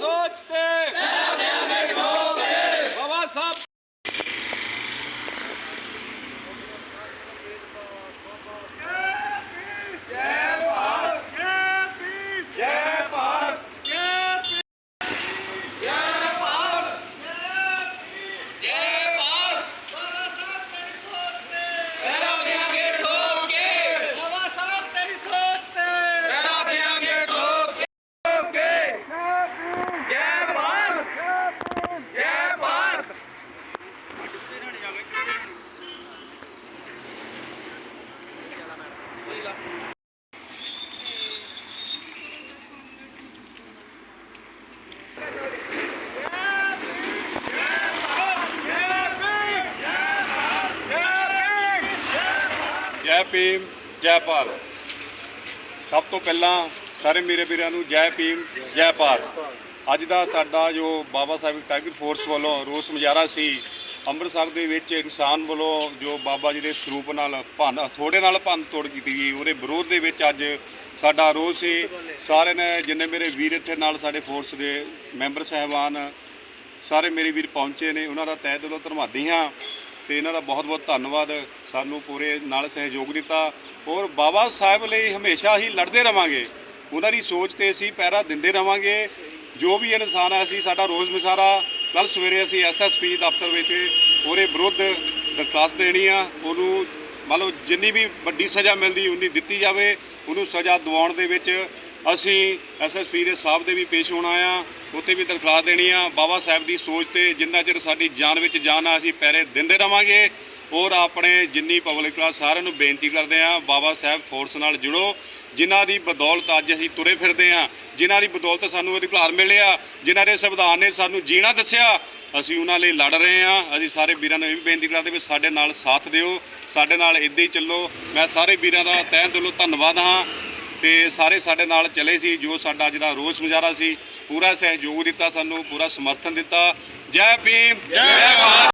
ਤੇਰੀ ਸੋਚ ਤੇ ਬਾਬਾ ਸਾਹਿਬ ਜੈ ਭਾਰਤ ਜੈ ਭੀਮ ਜੈ ਭਾਰਤ ਜੈ ਭੀਮ ਜੈ ਭਾਰਤ ਜੈ ਭਾਰਤ ਬਾਬਾ ਸਾਹਿਬ ਤੇਰੀ ਸੋਚ ਤੇ ਪੈਰਾ ਦੇਾਂਗੇ ਠੋਕ ਕੇ ਬਾਬਾ ਸਾਹਿਬ ਤੇਰੀ ਸੋਚ ਤੇ ਪੈਰਾ ਦੇਾਂਗੇ ਠੋਕ ਕੇ ਜੈ ਭਾਰਤ ਜੈ ਭਾਰਤ ਜੈ ਭੀਮ, ਜੈ ਭਾਰਤ। ਸਭ ਤੋਂ ਪਹਿਲਾਂ ਸਾਰੇ ਮੇਰੇ ਵੀਰਾਂ ਨੂੰ ਜੈ ਭੀਮ, ਜੈ ਭਾਰਤ। ਅੱਜ ਦਾ ਸਾਡਾ ਜੋ ਬਾਬਾ ਸਾਹਿਬ ਟਾਈਗਰ ਫੋਰਸ ਵੱਲੋਂ ਰੋਸ ਮੁਜ਼ਾਹਰਾ ਸੀ ਅੰਮ੍ਰਿਤਸਰ ਦੇ ਵਿੱਚ ਇਨਸਾਨ ਵੱਲੋਂ ਜੋ ਬਾਬਾ ਜੀ ਦੇ ਸਰੂਪ ਨਾਲ ਭੰਨ, ਥੋੜੇ ਨਾਲ ਭੰਨ ਤੋੜ ਕੀਤੀ ਗਈ, ਉਹਦੇ ਵਿਰੋਧ ਦੇ ਵਿੱਚ ਅੱਜ ਸਾਡਾ ਰੋਸ ਸੀ। ਸਾਰੇ ਨੇ ਜਿੰਨੇ ਮੇਰੇ ਵੀਰ ਇੱਥੇ ਨਾਲ ਸਾਡੇ ਫੋਰਸ ਦੇ ਮੈਂਬਰ ਸਹਿਬਾਨ, ਸਾਰੇ ਮੇਰੇ ਵੀਰ ਪਹੁੰਚੇ ਨੇ, ਉਹਨਾਂ ਦਾ ਤਹਿ ਦਿਲੋਂ ਧੰਨਵਾਦੀ ਹਾਂ ਤੇ ਇਹਨਾਂ ਦਾ ਬਹੁਤ ਬਹੁਤ ਧੰਨਵਾਦ, ਸਾਨੂੰ ਪੂਰੇ ਨਾਲ ਸਹਿਯੋਗ ਦਿੱਤਾ ਔਰ ਬਾਬਾ ਸਾਹਿਬ ਲਈ ਹਮੇਸ਼ਾ ਹੀ ਲੜਦੇ ਰਵਾਂਗੇ। ਉਹਨਾਂ ਦੀ ਸੋਚ ਤੇ ਅਸੀਂ ਪਹਿਰਾ ਦਿੰਦੇ ਰਵਾਂਗੇ। ਜੋ ਵੀ ਇਨਸਾਨ ਹੈ, ਅਸੀਂ ਸਾਡਾ ਰੋਜ਼ ਮਿਸਾਰਾ ਕੱਲ ਸਵੇਰੇ ਅਸੀਂ ਐਸਐਸਪੀ ਦਫ਼ਤਰ ਵਿੱਚ ਉਹਦੇ ਵਿਰੁੱਧ ਦਰਖਾਸਤ ਦੇਣੀ ਆ। ਉਹਨੂੰ ਮੰਨ ਲਓ ਜਿੰਨੀ ਵੀ ਵੱਡੀ ਸਜ਼ਾ ਮਿਲਦੀ ਉਨੀ ਦਿੱਤੀ ਜਾਵੇ। ਉਹਨੂੰ ਸਜ਼ਾ ਦਿਵਾਉਣ ਦੇ ਵਿੱਚ ਅਸੀਂ ਐਸਐਸਪੀ ਦੇ ਸਾਹਿਬ ਦੇ ਵੀ ਪੇਸ਼ ਹੋਣਾ ਆ। ਉੱਥੇ ਵੀ ਦਰਖਾਸਤ ਦੇਣੀ ਆ। ਬਾਬਾ ਸਾਹਿਬ ਦੀ ਸੋਚ ਤੇ ਜਿੰਨਾ ਚਿਰ ਸਾਡੀ ਜਾਨ ਵਿੱਚ ਜਾਨ ਆ, ਅਸੀਂ ਪੈਰੇ ਦਿੰਦੇ ਰਵਾਂਗੇ। ਔਰ ਆਪਣੇ ਜਿੰਨੀ ਪਬਲਿਕ ਆ, ਸਾਰਿਆਂ ਨੂੰ ਬੇਨਤੀ ਕਰਦੇ ਆ ਬਾਬਾ ਸਾਹਿਬ ਫੋਰਸ ਨਾਲ ਜੁੜੋ। ਜਿਨ੍ਹਾਂ ਦੀ ਬਦੌਲਤ ਅੱਜ ਅਸੀਂ ਤੁਰੇ ਫਿਰਦੇ ਆ ਜਿਨ੍ਹਾਂ ਦੀ ਬਦੌਲਤ ਸਾਨੂੰ ਅਧਿਕਾਰ ਮਿਲਿਆ ਜਿਨ੍ਹਾਂ ਦੇ ਸੰਵਿਧਾਨ ਨੇ ਸਾਨੂੰ ਜੀਣਾ ਦੱਸਿਆ, ਅਸੀਂ ਉਹਨਾਂ ਲਈ ਲੜ ਰਹੇ ਆ ਅਸੀਂ ਸਾਰੇ ਵੀਰਾਂ ਨੂੰ ਇਹ ਵੀ ਬੇਨਤੀ ਕਰਦੇ ਵੀ ਸਾਡੇ ਨਾਲ ਸਾਥ ਦਿਓ, ਸਾਡੇ ਨਾਲ ਇੱਦਾਂ ਹੀ ਚੱਲੋ। ਮੈਂ ਸਾਰੇ ਵੀਰਾਂ ਦਾ ਤਹਿ ਦਿਲੋਂ ਧੰਨਵਾਦ ਹਾਂ ਤੇ ਸਾਰੇ ਸਾਡੇ ਨਾਲ ਚਲੇ ਸੀ, ਜੋ ਸਾਡਾ ਅੱਜ ਦਾ ਰੋਸ ਮੁਜ਼ਾਹਰਾ ਸੀ, ਪੂਰਾ ਸਹਿਯੋਗ ਦਿੱਤਾ ਸਾਨੂੰ, ਪੂਰਾ ਸਮਰਥਨ ਦਿੱਤਾ। ਜੈ ਭੀਮ, ਜੈ ਭਾਰਤ।